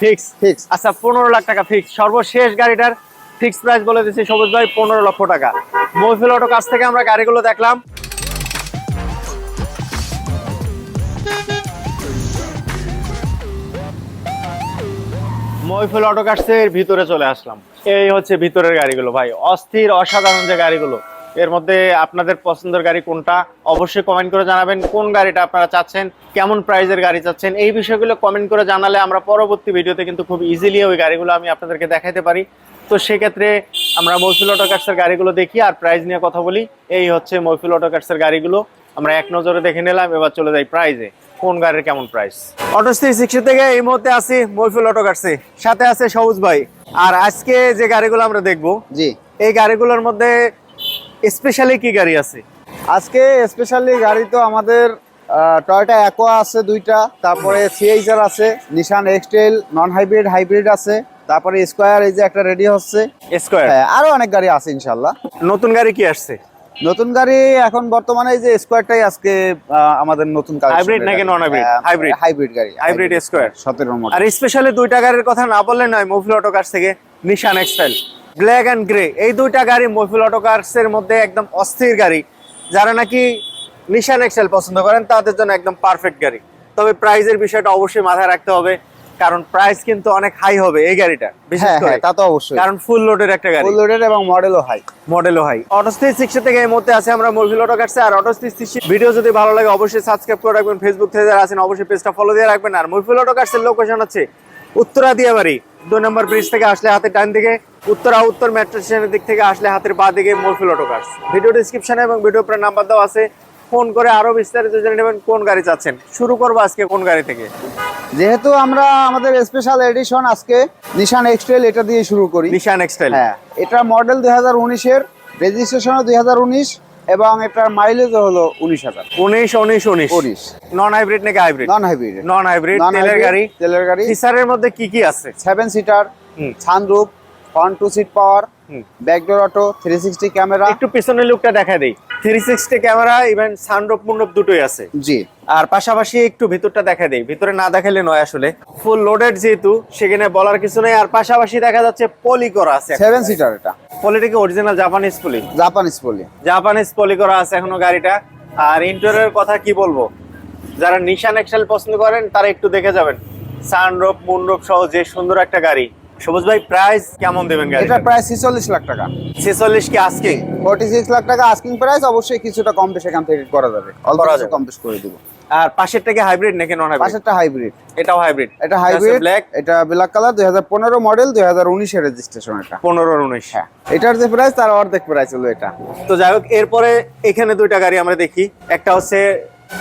Fix fix আচ্ছা পনেরো লাখ টাকা ফিক্স সর্বশেষ গাড়িটার ফিক্স প্রাইস বলে দিচ্ছি সবুজ ভাই পনেরো লক্ষ টাকা। মহফিল অটো কাছ থেকে আমরা গাড়িগুলো দেখলাম। মহফিল অটো কার্সের ভিতরে চলে আসলাম। এই হচ্ছে ভিতরের গাড়িগুলো ভাই। অস্থির অসাধারণ যে গাড়িগুলো। এর মধ্যে আপনাদের পছন্দের গাড়ি কোনটা অবশ্যই কমেন্ট করে জানাবেন কোন গাড়িটা আপনারা চাচ্ছেন কেমন প্রাইজের গাড়ি চাচ্ছেন এই বিষয়গুলো কমেন্ট করে জানালে আমরা পরবর্তী ভিডিওতে কিন্তু খুব ইজিলি ওই গাড়িগুলো আমি আপনাদেরকে দেখাতে পারি। তো সেক্ষেত্রে আমরা মহফিল অটো কার্সের গাড়িগুলো দেখি আর প্রাইজ নিয়ে কথা বলি। এই হচ্ছে মহফিল অটো কার্সের গাড়িগুলো। আমরা এক নজরে দেখে নিলাম এবার চলে যাই প্রাইজে কোন গাড়ির কেমন প্রাইস অটো থ্রি সিক্সটি থেকে এই মুহূর্তে আছি মহফিল অটো কার্সে সাথে আছে সবুজ ভাই। আর আজকে যে গাড়িগুলো আমরা দেখব জি। এই গাড়িগুলোর মধ্যে স্পেশালি কি গাড়ি আছে? আজকে স্পেশালি গাড়ি তো আমাদের টয়টা অ্যাকোয়া আছে দুইটা তারপরে সিএইচআর আছে নিশান এক্সটেল নন হাইব্রিড হাইব্রিড আছে তারপরে স্কোয়ার এই যে একটা রেডি হচ্ছে। স্কোয়ার হ্যাঁ আরও অনেক গাড়ি আছে ইনশাল্লাহ নতুন গাড়ি কি আসছে? নতুন গাড়ি এখন বর্তমানে এই যে স্কোয়ারটাই আজকে আমাদের নতুন হাইব্রিড নাকি non-hybrid? Hybrid. হাইব্রিড গাড়ি হাইব্রিড স্কোয়ার সতেরো মডেল। আর স্পেশালি দুইটা গাড়ির কথা না বললে নয় মফিল অটো কার্স থেকে Nissan X-Trail black and grey এই দুইটা গাড়ি মফিল অটো কার্সের মধ্যে একদম অস্থির গাড়ি। যারা নাকি নিশান এক্সটাইল পছন্দ করেন তাদের জন্য একদম পারফেক্ট গাড়ি। তবে প্রাইজের বিষয়টা অবশ্যই মাথায় রাখতে হবে কারণ প্রাইস কিন্তু অনেক হাই হবে এই গাড়িটা বিশেষ হ্যাঁ করে। হ্যাঁ তা তো অবশ্যই। কারণ ফুল লোডের একটা গাড়ি। ফুল লোডেড এবং মডেলও হাই মডেলও হাই অটো থ্রি সিক্সটি থেকে এই মুহূর্তে আছে আমরা মহিল অটো কাটছে আর অটো থ্রি সিক্সটি ভিডিও যদি ভালো লাগে অবশ্যই সাবস্ক্রাইব করে রাখবেন। ফেসবুক থেকে যারা আছেন অবশ্যই পেজটা ফলো দিয়ে রাখবেন। আর মহিল অটো কাটসের লোকেশন হচ্ছে উত্তরা দিয়াবাড়ি দুই নম্বর ব্রিজ থেকে আসলে হাতের ডান দিকে উত্তরা উত্তর মেট্রো স্টেশনের দিক থেকে আসলে হাতের বা দিকে মহিল অটো কাটস ভিডিও ডিসক্রিপশনে এবং ভিডিও পরে নাম্বার দেওয়া আছে। ফোন করে আরও বিস্তারিত জেনে নেবেন কোন গাড়ি চাচ্ছেন। শুরু করব আজকে কোন গাড়ি থেকে। যেহেতু আমরা আমাদের স্পেশাল এডিশন আজকে নিশান এক্সটেল এটা দিয়ে শুরু করি। নিশান এক্সটাইল হ্যাঁ এটা মডেল দুই হাজার উনিশের রেজিস্ট্রেশনও দুই হাজার উনিশ। এবং এটার মাইলেজ হলো উনিশ হাজার। উনিশ উনিশ উনিশ। উনিশ। নন হাইব্রিড নাকি hybrid non hybrid non hybrid তেলের গাড়ি। তেলের গাড়ি। ফিচারের মধ্যে কি কি আছে? Seven seater sunroof sunroof front two seat power. Backdoor auto three sixty camera একটু পিছনের লুকটা দেখা দেই। Three sixty camera even sunroof দুটোই আছে। জি। আর পাশাপাশি একটু ভিতরটা দেখা দেই। ভিতরে না দেখালে নয় আসলে। ফুল লোডেড যেহেতু সেখানে বলার কিছু নেই। আর পাশাপাশি দেখা যাচ্ছে পলি করা আছে সেভেন সিটার এটা। পলিটা কি original Japanese poly Japanese poly Japanese poly করা আছে এখনও গাড়িটা। আর কথা কি বলব? যারা নিশান এক্সেল পছন্দ করেন তারা একটু দেখে যাবেন। সানরূপ মুন্ডপ সহ যে সুন্দর একটা গাড়ি। সবুজ ভাই প্রাইস কেমন দেবেন গাড়ি এটা প্রায় ছেচল্লিশ লাখ টাকা। ছেচল্লিশ কি আজকে ফোর্টি সিক্স লাখ টাকা আস্কিং প্রাইস অবশ্যই কিছুটা কম বেশ এখান থেকে করা যাবে। অল্প। কম বেশ করে দিব। আর পাশেরটা কি হাইব্রিড নাকি নন হাইব্রিড পাশেরটা হাইব্রিড এটাও হাইব্রিড এটা হাইব্রিড ব্ল্যাক এটা ব্ল্যাক কালার দুই হাজার পনেরো মডেল দুই হাজার উনিশের রেজিস্ট্রেশন এটা। পনেরো উনিশ হ্যাঁ। এটার যে প্রাইস তার অর্ধেক প্রাইস হলো এটা। তো যাই হোক এরপরে এখানে দুইটা গাড়ি আমরা দেখি। একটা হচ্ছে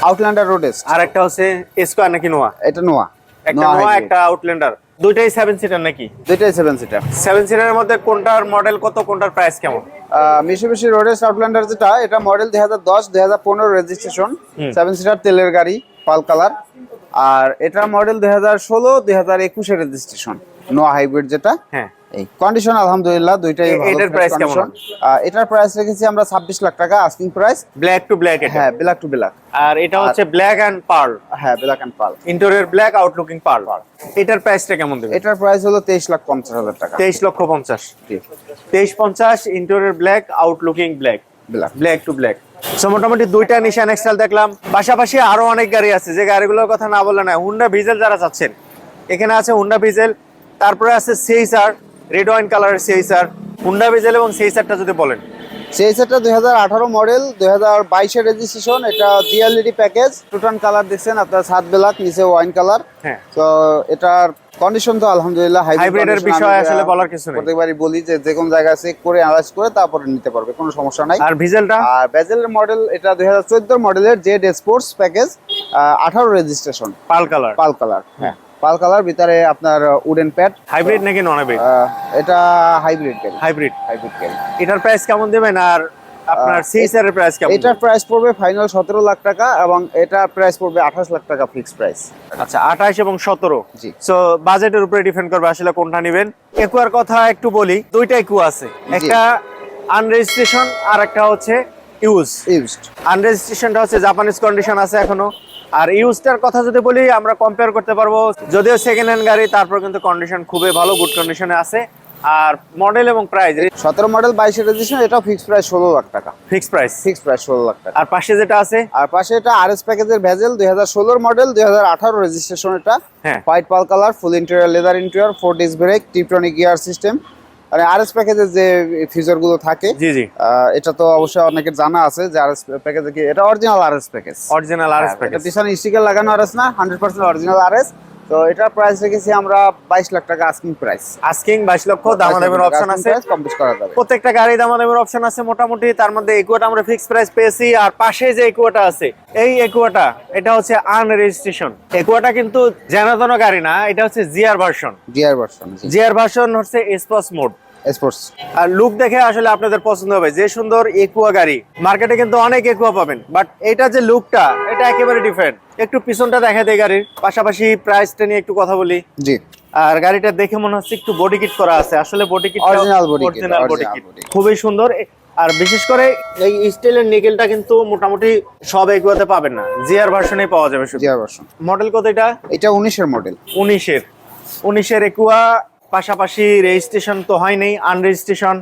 আউটল্যান্ডার রোডেস আর একটা হচ্ছে স্কোয়ার নাকি নোয়া এটা নোয়া একটা নোয়া একটা আউটল্যান্ডার দুইটাই সেভেন সিটার নাকি? দুইটাই সেভেন সিটার সেভেন সিটারের মধ্যে কোনটার মডেল কত কোনটার প্রাইস কেমন? মিশুবিশি রোডেস আউটল্যান্ডার যেটা এটা মডেল দুই হাজার দশ দুই হাজার পনেরো রেজিস্ট্রেশন। সেভেন সিটার তেলের গাড়ি পাল কালার আর এটা মডেল দুই হাজার ষোলো দুই হাজার একুশের রেজিস্ট্রেশন নো হাইব্রিড যেটা। হ্যাঁ। এই কন্ডিশন আলহামদুলিল্লাহ দুইটাই এটার price কেমন? এটার প্রাইস রেখেছি আমরা ছাব্বিশ লাখ টাকা asking price black to black এটা? হ্যাঁ ব্ল্যাক টু ব্ল্যাক আর এটা হচ্ছে ব্ল্যাক অ্যান্ড পার্ল হ্যাঁ black and pearl interior black outlooking pearl এটার প্রাইসটা কেমন দেবে এটার প্রাইস হলো তেইশ লাখ পঞ্চাশ হাজার টাকা। তেইশ লক্ষ পঞ্চাশ। তেইশ পঞ্চাশ interior black outlooking black black to black so মোটামুটি দুইটা নিশান এক্সেল দেখলাম। পাশাপাশি আরও অনেক গাড়ি আছে। যে গাড়িগুলোর কথা না বললে না হুন্ডা ভিজেল যারা চাচ্ছেন এখানে আছে হুন্ডা ভিজেল তারপরে আছে সেইসার রেড ওয়াইন কালারের সেইসার হুন্ডা ভিজেল এবং সেইসারটা যদি বলেন। সেই সেটটা দুই হাজার আঠারো মডেল দুই হাজার বাইশের রেজিস্ট্রেশন এটা জিএলইডি প্যাকেজ টুটান কালার দেখছেন আপনার সাত ব্ল্যাক নিচে ওয়াইন কালার হ্যাঁ। তো এটার কন্ডিশন তো আলহামদুলিল্লাহ condition বিষয়ে আসলে বলার কিছু নেই। প্রত্যেকবারই বলি যে যে কোন জায়গায় চেক করে অ্যানালাইজ করে তারপরে নিতে পারবে কোনো সমস্যা নাই। আর ভিজেলটা আর বেজেলের মডেল এটা দুই হাজার চোদ্দ মডেলের জেড স্পোর্টস প্যাকেজ আঠারো registration pearl colour pearl colour হ্যাঁ। পাল কালার ভিতরে আপনার উডেন প্যাড হাইব্রিড নাকি নন হাইব্রিড এটা হাইব্রিড গাড়ি। হাইব্রিড হাইব্রিড গাড়ি। এটার প্রাইস কেমন দেবেন? আর আপনার সেইসারের প্রাইস কেমন? এটার প্রাইস পড়বে ফাইনাল সতেরো লাখ টাকা এবং এটার প্রাইস পড়বে আঠাশ লাখ টাকা ফিক্স প্রাইস আচ্ছা আঠাশ এবং সতেরো। জি। সো বাজেটের উপরে ডিপেন্ড করবে আসলে কোনটা নেবেন। একুয়ার কথা একটু বলি দুইটা একু আছে। একটা আনরেজিস্ট্রেশন আর একটা হচ্ছে ইউজ ইউজড আনরেজিস্ট্রেশনটা হচ্ছে জাপানিজ কন্ডিশন আছে এখনও। আর ইউজটার কথা যদি বলি আমরা কম্পেয়ার করতে পারব। যদিও সেকেন্ড হ্যান্ড গাড়ি তারপর কিন্তু কন্ডিশন খুবই ভালো গুড কন্ডিশনে আছে। আর মডেল এবং প্রাইস সতেরো মডেল বাইশের রেজিস্ট্রেশন এটা ফিক্স প্রাইস ষোলো লাখ টাকা। ফিক্স প্রাইস ফিক্স প্রাইস ষোলো লাখ টাকা। আর পাশে যেটা আছে? আর পাশে এটা আর এস প্যাকেজের ভেজেল দুই হাজার ষোলোর মডেল দুই হাজার আঠারো রেজিস্ট্রেশন এটা। হ্যাঁ। White pearl colour full interior leather interior four disc brake tiptronic gear system মানে আর এস প্যাকেজের যে ফিচারগুলো থাকে জি জি। এটা তো অবশ্যই অনেকের জানা আছে যে আর এস প্যাকেজে কি এটা original RS package original R S হ্যাঁ, এটা পিছনে স্টিকার লাগানো আরএস না hundred percent original R S তো এটার প্রাইস রেখেছি আমরা বাইশ লাখ টাকা আস্কিং প্রাইস আস্কিং বাইশ লক্ষ দামাদামের অপশন আছে। কমপ্লিট করা যাবে। প্রত্যেকটা গাড়ি দামাদামের অপশন আছে মোটামুটি তার মধ্যে একুয়াটা আমরা ফিক্স প্রাইস পেয়েছি আর পাশে যে একুয়াটা আছে এই একুয়াটা এটা হচ্ছে আনরেজিস্ট্রেশন একুয়াটা কিন্তু জানাতন গাড়ি না এটা হচ্ছে GR version GR version GR version হচ্ছে স্পোর্টস মোড স্পোর্টস আর লুক দেখে আসলে আপনাদের পছন্দ হবে। যে সুন্দর একুয়া গাড়ি মার্কেটে কিন্তু অনেক একুয়া পাবেন। বাট এটা যে লুকটা এটা একেবারে ডিফারেন্ট একটু পিছনটা দেখা দেয় গাড়ির পাশাপাশি প্রাইসটা নিয়ে একটু কথা বলি। জি। আর গাড়িটা দেখে মনে হচ্ছে একটু বডি কিট করা আছে। আসলে body kit original body kit খুবই সুন্দর। আর বিশেষ করে এই স্টিলের নিকেলটা কিন্তু মোটামুটি সব এগুলোতে পাবেন না। জিআর ভার্সনে পাওয়া যাবে শুধু। জিআর ভার্সন মডেল কত এটা? এটা উনিশের মডেল উনিশের। উনিশের একুয়া পাশাপাশি রেজিস্ট্রেশন তো হয়নি আনরেজিস্ট্রেশন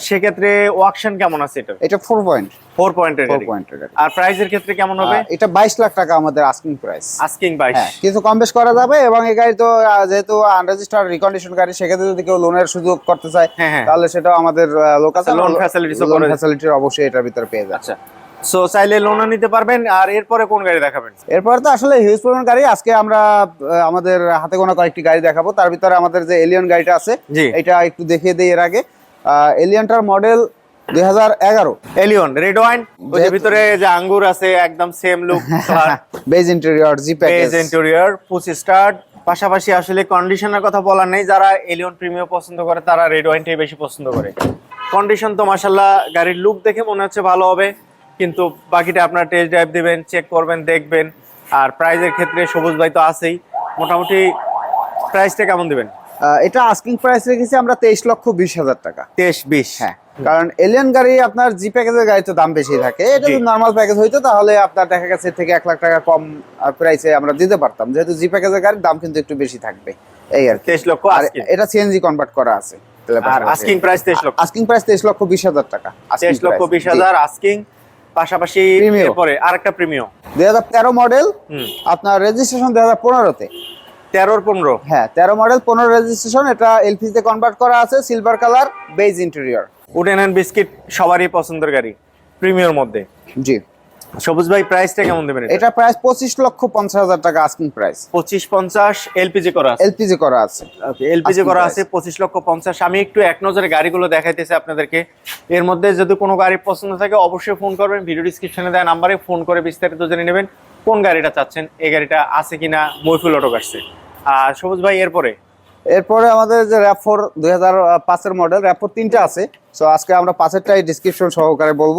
সেক্ষেত্রে ওয়াকশন কেমন আছে এটা এটা ফোর পয়েন্ট ফোর পয়েন্টের ফোর পয়েন্টের আর প্রাইসের ক্ষেত্রে কেমন হবে? এটা বাইশ লাখ টাকা আমাদের আস্কিং প্রাইস আস্কিং বাইশ। হ্যাঁ কিছু কম বেশ করা যাবে এবং এই গাড়ি তো যেহেতু আনরেজিস্টার্ড রিকন্ডিশন গাড়ি সেক্ষেত্রে যদি কেউ লোনের সুযোগ করতে চায় হ্যাঁ, হ্যাঁ। তাহলে সেটাও আমাদের লোকাল লোন করে- ফ্যাসিলিটির অবশ্যই এটার ভিতরে পেয়ে যাচ্ছে আচ্ছা। সো চাইলে লোনও নিতে পারবেন আর এরপরে কোন গাড়ি দেখাবেন? এরপর তো আসলে হিউজ পরিমাণ গাড়ি। আজকে আমরা আমাদের হাতে গোনা কয়েকটি গাড়ি দেখাবো। তার ভিতরে আমাদের যে এলিয়ন গাড়িটা আছে এটা একটু দেখিয়ে দিই এর আগে। এলিয়নটার মডেল দুই হাজার এগারো। এলিয়ন রেড ওয়াইন ওই যে ভিতরে যে আঙ্গুর আছে একদম same look beige interior G interior push start পাশাপাশি আসলে কন্ডিশনের কথা নেই। যারা এলিয়ন প্রিমিয়াম পছন্দ করে তারা রেড ওয়াইনটাই বেশি পছন্দ করে। কন্ডিশন তো মাশাল্লাহ গাড়ির লুক দেখে মনে হচ্ছে ভালো হবে। কিন্তু বাকিটা আপনার টেস্ট ড্রাইভ দিবেন চেক করবেন দেখবেন। আর প্রাইজের ক্ষেত্রে সবুজ ভাই তো আছেই। মোটামুটি প্রাইসটা কেমন দিবেন? এটা আস্কিং প্রাইস রেখেছি আমরা তেইশ লক্ষ বিশ হাজার টাকা। তেইশ বিশ। হ্যাঁ কারণ এলিয়ান গাড়ি আপনার জি প্যাকেজের গাড়ি তো দাম বেশি থাকে। এটা যদি নর্মাল প্যাকেজ হইতো তাহলে আপনার দেখা গেছে থেকে এক লাখ টাকা কম প্রাইসে আমরা দিতে পারতাম। যেহেতু জি প্যাকেজের গাড়ির দাম কিন্তু একটু বেশি থাকবে। এই আর তেইশ লক্ষ আর এটা সিএনজি কনভার্ট করা আছে। আর আস্কিং প্রাইস তেইশ লক্ষ। আস্কিং প্রাইস তেইশ লক্ষ বিশ হাজার টাকা। তেইশ লক্ষ বিশ হাজার আস্কিং পাশাপাশি। এরপরে আরেকটা প্রিমিয়াম দুই হাজার তেরো মডেল আপনার রেজিস্ট্রেশন দুই হাজার পনেরোতে তেরোর পনেরো। হ্যাঁ তেরো মডেল পনেরো রেজিস্ট্রেশন এটা এলপিজিতে কনভার্ট করা আছে silver colour beige interior wooden and biscuit সবারই পছন্দের গাড়ি প্রিমিয়র মধ্যে। জি। সবুজ ভাই প্রাইসটা কেমন দেবেন এটা? প্রাইস পঁচিশ লক্ষ পঞ্চাশ হাজার টাকা আস্কিং প্রাইস পঁচিশ পঞ্চাশ এলপিজি করা আছে? এলপিজি করা আছে। এলপিজি করা আছে পঁচিশ লক্ষ পঞ্চাশ। আমি একটু এক নজরে গাড়িগুলো দেখাইতেছি আপনাদেরকে। এর মধ্যে যদি কোনো গাড়ি পছন্দ থাকে অবশ্যই ফোন করবেন। ভিডিও ডিসক্রিপশনে দেওয়া নাম্বারে ফোন করে বিস্তারিত জেনে নেবেন কোন গাড়িটা চাচ্ছেন এই গাড়িটা আছে কিনা মইফুল অটো কাটছে আর সবুজ ভাই এরপরে? এরপরে আমাদের যে র্যাপ ফোর দুই হাজার পাঁচের মডেল র্যাপ ফোর তিনটা আছে। সো আজকে আমরা পাঁচেরটাই ডিসক্রিপশন সহকারে বলব।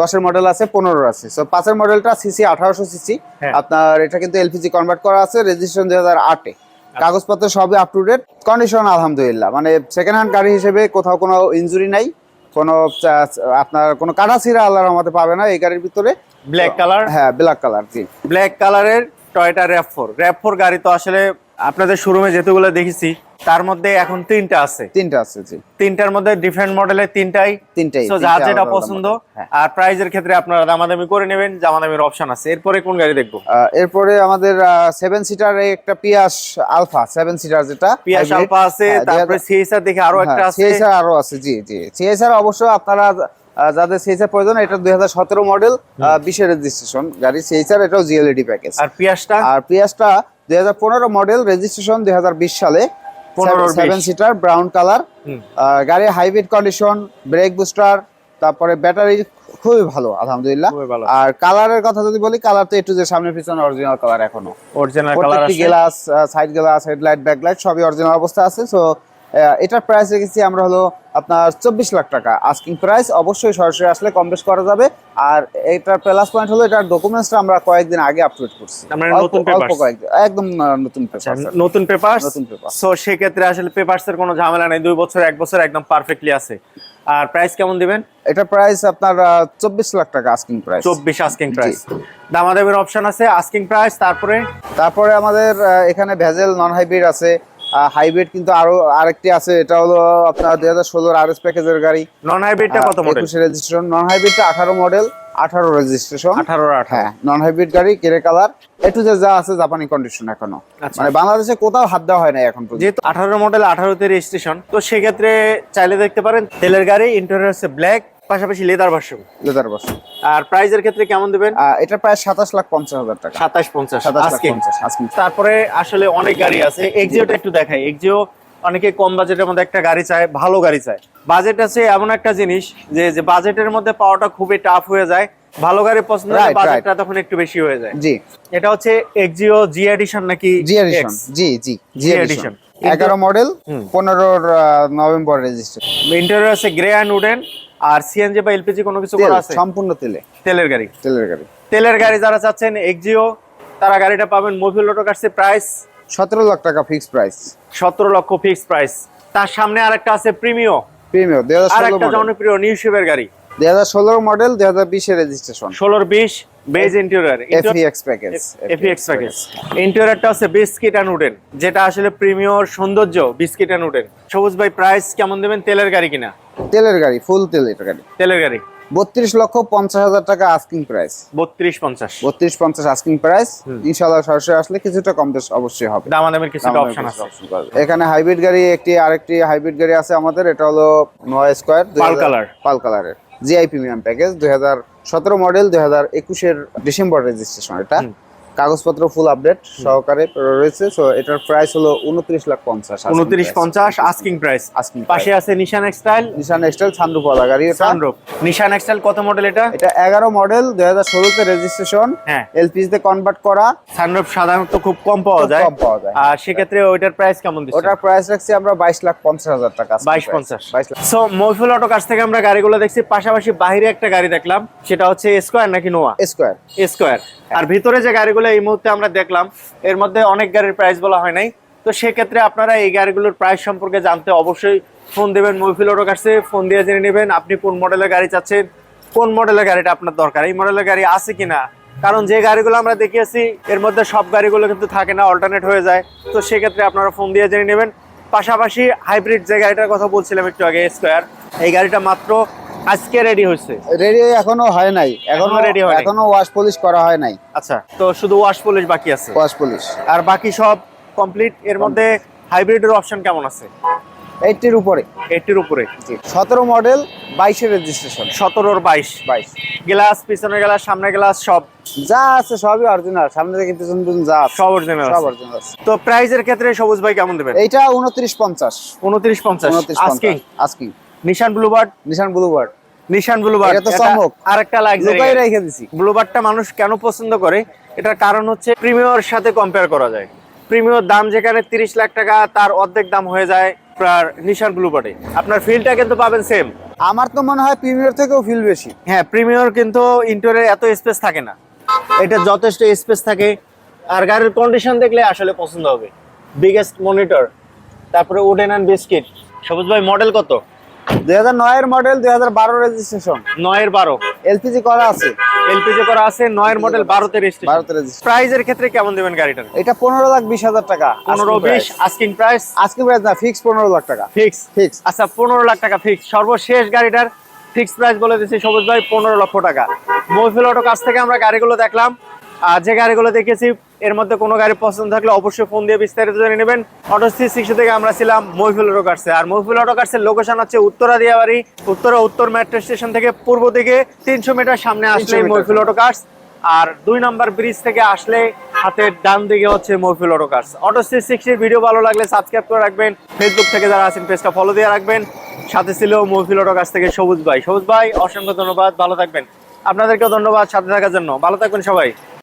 দশের মডেল আছে পনেরো আছে। সো পাঁচের মডেলটা সিসি আঠারোশো সিসি হ্যাঁ। আপনার এটা কিন্তু এলপিজি কনভার্ট করা আছে রেজিস্ট্রেশন দুই হাজার আটে। কাগজপত্র সবই আপ টু ডেট কন্ডিশন আলহামদুলিল্লাহ। মানে সেকেন্ড হ্যান্ড গাড়ি হিসেবে কোথাও কোনো ইনজুরি নাই। কোনো আপনার কোনো কাটা ছিঁড়া আল্লাহর আমাদের পাবে না এই গাড়ির ভিতরে। ব্ল্যাক কালার হ্যাঁ ব্ল্যাক কালার জি ব্ল্যাক কালারের Toyota RAV four RAV four গাড়ি তো আসলে আপনাদের শোরুমে যেতেগুলো দেখেছি তার মধ্যে এখন তিনটা আছে। তিনটা আছে জি। তিনটার মধ্যে ডিফারেন্ট মডেলের তিনটাই। তিনটাই তিনটা যার যেটা পছন্দ হ্যাঁ। আর প্রাইজের ক্ষেত্রে আপনারা দামাদামি করে নেবেন দামাদামির অপশন আছে। এরপরে কোন গাড়ি দেখব? এরপরে আমাদের সেভেন সিটার একটা পিয়াস আলফা সেভেন সিটার যেটা পিয়াস আলফা আছে হ্যাঁ, তারপরে সিএসআর দেখে আরও একটা আছে। সিএসআর আরও আছে জি জি। সিএসআর অবশ্য আপনারা যাদের সিএসআর প্রয়োজন এটা দুই হাজার সতেরো মডেল বিশের রেজিস্ট্রেশন গাড়ি। সিএসআর এটাও জিএলইডি প্যাকেজ আর পিয়াসটা আর পিয়াসটা দুই হাজার পনেরো মডেল রেজিস্ট্রেশন দুই হাজার বিশ সালে 15 সেভেন সিটার ব্রাউন কালার গাড়ি গাড়ির হাইব্রিড কন্ডিশন ব্রেক বুস্টার তারপরে ব্যাটারি খুবই ভালো আলহামদুলিল্লাহ। আর কালারের কথা যদি বলি কালার তো একটু যে সামনে পিছনে অরিজিনাল কালার এখনও। Original colour glass side glass headlight backlight সবই অরিজিনাল অবস্থা আছে। সো এটার প্রাইস রেখেছি আমরা হলো আপনার চব্বিশ লাখ টাকা। আস্কিং প্রাইস অবশ্যই সরাসরি আসলে কম বেশ করা যাবে। আর এটার প্লাস পয়েন্ট হলো এটার ডকুমেন্টসটা আমরা কয়েকদিন আগে আপলোড করছি। মানে অল্প-? কয়েকদিন। একদম নতুন আচ্ছা, পেপার নতুন পেপার নতুন paper। সো সেক্ষেত্রে আসলে পেপারস এর কোনো ঝামেলা নেই। দুই বছর এক বছর একদম পারফেক্টলি আছে। আর প্রাইস কেমন দিবেন? এটা প্রাইস আপনার চব্বিশ লাখ টাকা আস্কিং প্রাইস চব্বিশ আস্কিং প্রাইস দামাদামের অপশন আছে আস্কিং প্রাইস তারপরে? তারপরে আমাদের এখানে ভেজেল নন হাইব্রিড আছে। হাইব্রিড কিন্তু আরও আরেকটি আছে এটা হলো আপনার দুই হাজার ষোলোর আর এস প্যাকেজের গাড়ি। নন হাইব্রিডটা কত মডেল একুশে রেজিস্ট্রেশন নন হাইব্রিডটা আঠারো মডেল আঠারো রেজিস্ট্রেশন আঠারো। হ্যাঁ নন হাইব্রিড গাড়ি কেরে কালার। একটু যে যা আছে জাপানি কন্ডিশন এখনও। আচ্ছা। মানে বাংলাদেশে কোথাও হাত দেওয়া হয় না এখন যেহেতু আঠারো মডেল আঠারোতে রেজিস্ট্রেশন তো সেক্ষেত্রে চাইলে দেখতে পারেন তেলের গাড়ি ইন্টেরিয়র হচ্ছে ব্ল্যাক পাশাপাশি লেদার ভার্সন লেদার বস আর প্রাইজের ক্ষেত্রে কেমন দেবেন? এটা প্রায় সাতাশ লাখ পঞ্চাশ হাজার টাকা। সাতাশ পঞ্চাশ আজকে। পঞ্চাশ তারপরে আসলে অনেক গাড়ি আছে। এক্সিওটা একটু দেখাই। এক্সিও অনেকে কম বাজেটের মধ্যে একটা গাড়ি চায় ভালো গাড়ি চায়। বাজেট আছে এমন একটা জিনিস যে যে বাজেটের মধ্যে পাওয়াটা খুবই টাফ হয়ে যায়। ভালো গাড়ি পছন্দ হলে বাজেটটা তখন একটু বেশি হয়ে যায়। জি। এটা হচ্ছে এক্সিও জি এডিশন নাকি G edition G G G edition. এগারো মডেল হুম। পনেরোর নভেম্বর রেজিস্ট্রেশন ইন্টেরিয়র আছে গ্রে অ্যান্ড উডেন আর সিএনজি বা এলপিজি কোনো কিছু করা আছে? সম্পূর্ণ তেলে। তেলের গাড়ি। তেলের গাড়ি। তেলের গাড়ি যারা চাচ্ছেন এক্সিও তারা গাড়িটা পাবেন মোবিল অটো কার্সে প্রাইস সতেরো লাখ টাকা ফিক্স প্রাইস সতেরো লক্ষ ফিক্স প্রাইস তার সামনে আরেকটা আছে প্রিমিও হাজার আর একটা জনপ্রিয় নিউ শেপের গাড়ি। দুই হাজার ষোলোর মডেল দুই হাজার বিশের রেজিস্ট্রেশন ষোলোর বিশ beige interior FX package FX package ইন্টেরিয়রটা হচ্ছে বিস্কিট অ্যান্ড উডেন যেটা আসলে প্রিমিয়র সৌন্দর্য বিস্কিট অ্যান্ড উডেন সবুজ ভাই প্রাইস কেমন দেবেন? তেলের গাড়ি কিনা? তেলের গাড়ি ফুল তেলের গাড়ি। তেলের গাড়ি। বত্রিশ লক্ষ পঞ্চাশ হাজার টাকা আস্কিং প্রাইস বত্রিশ পঞ্চাশ। বত্রিশ পঞ্চাশ আস্কিং প্রাইস ইনশাল্লাহ সরাসরি আসলে কিছুটা কম বেশ অবশ্যই হবে। দামাদামের কিছুটা অপশন আছে। এখানে হাইব্রিড গাড়ি একটি আরেকটি হাইব্রিড গাড়ি আছে আমাদের এটা হলো নয় স্কোয়ার পাল কালার। পাল কালারের জিআই প্রিমিয়াম প্যাকেজ দুই হাজার সতেরো মডেল দুই হাজার একুশের ডিসেম্বর রেজিস্ট্রেশন এটা। কাগজপত্র ফুল আপডেট সহকারে রয়েছে। সো এটার প্রাইস হলো উনত্রিশ লাখ পঞ্চাশ উনত্রিশ পঞ্চাশ আস্কিং প্রাইস আস্কিং পাশে আছে নিশান এক্সটাইল নিশান এক্সটেল সানরুপওয়ালা গাড়ি এটা। সানরূপ নিশান এক্সটাইল কত মডেল এটা? এটা এগারো মডেল দুই হাজার ষোলোতে রেজিস্ট্রেশন হ্যাঁ। এলপিজি তে কনভার্ট করা। সানরূপ সাধারণত খুব কম পাওয়া যায়। কম পাওয়া যায়। আর সেক্ষেত্রে ওইটার প্রাইস কেমন দিচ্ছে ওটার প্রাইস রাখছি আমরা বাইশ লাখ পঞ্চাশ হাজার টাকা বাইশ পঞ্চাশ। বাইশ লাখ। সো মহফিল অটো কাছ থেকে আমরা গাড়িগুলো দেখছি। পাশাপাশি বাইরে একটা গাড়ি দেখলাম। সেটা হচ্ছে স্কোয়ার নাকি নোয়া স্কোয়ার স্কোয়ার আর ভিতরে যে গাড়িগুলো এই মুহূর্তে আমরা দেখলাম, এর মধ্যে অনেক গাড়ির প্রাইস বলা হয় নাই। তো সেক্ষেত্রে আপনারা এই গাড়িগুলোর প্রাইস সম্পর্কে জানতে অবশ্যই ফোন দেবেন মহফিল কাছে, ফোন দিয়ে জেনে নেবেন আপনি কোন মডেলের গাড়ি চাচ্ছেন, কোন মডেলের গাড়িটা আপনার দরকার, এই মডেলের গাড়ি আছে কিনা। কারণ যে গাড়িগুলো আমরা দেখিয়েছি, এর মধ্যে সব গাড়িগুলো কিন্তু থাকে না অল্টারনেট হয়ে যায়। তো সেক্ষেত্রে আপনারা ফোন দিয়ে জেনে নেবেন। পাশাপাশি হাইব্রিড যে গাড়িটার কথা বলছিলাম একটু আগে স্কোয়ার এই গাড়িটা মাত্র আজকে রেডি হয়েছে? রেডি এখনও হয় নাই। এখনও রেডি হয় এখনও ওয়াশ পলিশ করা হয় নাই। আচ্ছা তো শুধু ওয়াশ পলিশ বাকি আছে? ওয়াশ পলিশ আর বাকি সব কমপ্লিট এর মধ্যে হাইব্রিডের অপশন কেমন আছে? এইটির উপরে। এইটির উপরে? সতেরো মডেল বাইশের রেজিস্ট্রেশন সতেরোর বাইশ। বাইশ। গ্লাস পিছনের গ্লাস সামনে গ্লাস সব? যা আছে সবই অরিজিনাল সামনে থেকে পিছন পর্যন্ত যা সব অরিজিনাল সব অরিজিনাল তো প্রাইজের ক্ষেত্রে সবুজ ভাই কেমন দেবেন? এটা উনত্রিশ পঞ্চাশ। উনত্রিশ পঞ্চাশ। আজকে asking Nissan Bluebird Nissan Bluebird Nissan Bluebird এটা তো চমক। আরেকটা লুকাই লাক্সারি রেখে দিছি। ব্লুবার্ডটা মানুষ কেন পছন্দ করে? এটার কারণ হচ্ছে প্রিমিয়র সাথে কম্পেয়ার করা যায়। প্রিমিয়র দাম যেখানে তিরিশ লাখ টাকা তার অর্ধেক দাম হয়ে যায় আপনার নিশান ব্লুবার্ডে আপনার ফিলটা কিন্তু পাবেন সেম আমার তো মনে হয় প্রিমিয়ার থেকেও ফিল বেশি। হ্যাঁ প্রিমিয়র কিন্তু ইন্টোরে এত স্পেস থাকে না। এটা যথেষ্ট স্পেস থাকে। আর গাড়ির কন্ডিশন দেখলে আসলে পছন্দ হবে। বিগেস্ট মনিটর তারপরে উডেন অ্যান্ড বিস্কিট সবুজ ভাই মডেল কত? দুই হাজার নয়ের মডেল দুই হাজার বারো রেজিস্ট্রেশন নয়ের বারো। এলপিজি করা আছে। এলপিজি করা আছে নয়ের মডেল বারোতে রেজিস্ট্রেশন ভারতের রেজিস্ট্রেশন প্রাইজের ক্ষেত্রে কেমন দেবেন গাড়িটার? এটা পনেরো লাখ বিশ হাজার টাকা পনেরো বিশ আস্কিং প্রাইস আজকে প্রাইস না ফিক্স পনেরো লাখ টাকা। ফিক্স ফিক্স আচ্ছা পনেরো লাখ টাকা ফিক্স সর্বশেষ গাড়িটার ফিক্স প্রাইস বলে দিচ্ছি সবুজ ভাই পনেরো লক্ষ টাকা। মহফিল অটো কাছ থেকে আমরা গাড়িগুলো দেখলাম। আর যে গাড়িগুলো দেখেছি এর মধ্যে কোনো গাড়ি পছন্দ থাকলে অবশ্যই ফোন দিয়ে বিস্তারিত জেনে নেবেন। অটো সি সিক্সটি থেকে আমরা ছিলাম মহফিল অটো কার্সে আর মহফিল অটো কার্সের লোকেশন হচ্ছে উত্তরা দিয়াবাড়ি উত্তরা উত্তর মেট্রো স্টেশন থেকে পূর্ব দিকে তিনশো মিটার সামনে আসলে। মহফিল অটো কার্স আর দুই নাম্বার ব্রিজ থেকে আসলে হাতের ডান দিকে হচ্ছে Mahfil auto cars auto C সিক্সটির video ভালো লাগলে সাবস্ক্রাইব করে রাখবেন। ফেসবুক থেকে যারা আছেন পেজটা ফলো দিয়ে রাখবেন। সাথে ছিল মহফিল অটো কার্স থেকে সবুজ ভাই। সবুজ ভাই অসংখ্য ধন্যবাদ। ভালো থাকবেন। আপনাদেরকেও ধন্যবাদ সাথে থাকার জন্য। ভালো থাকবেন সবাই।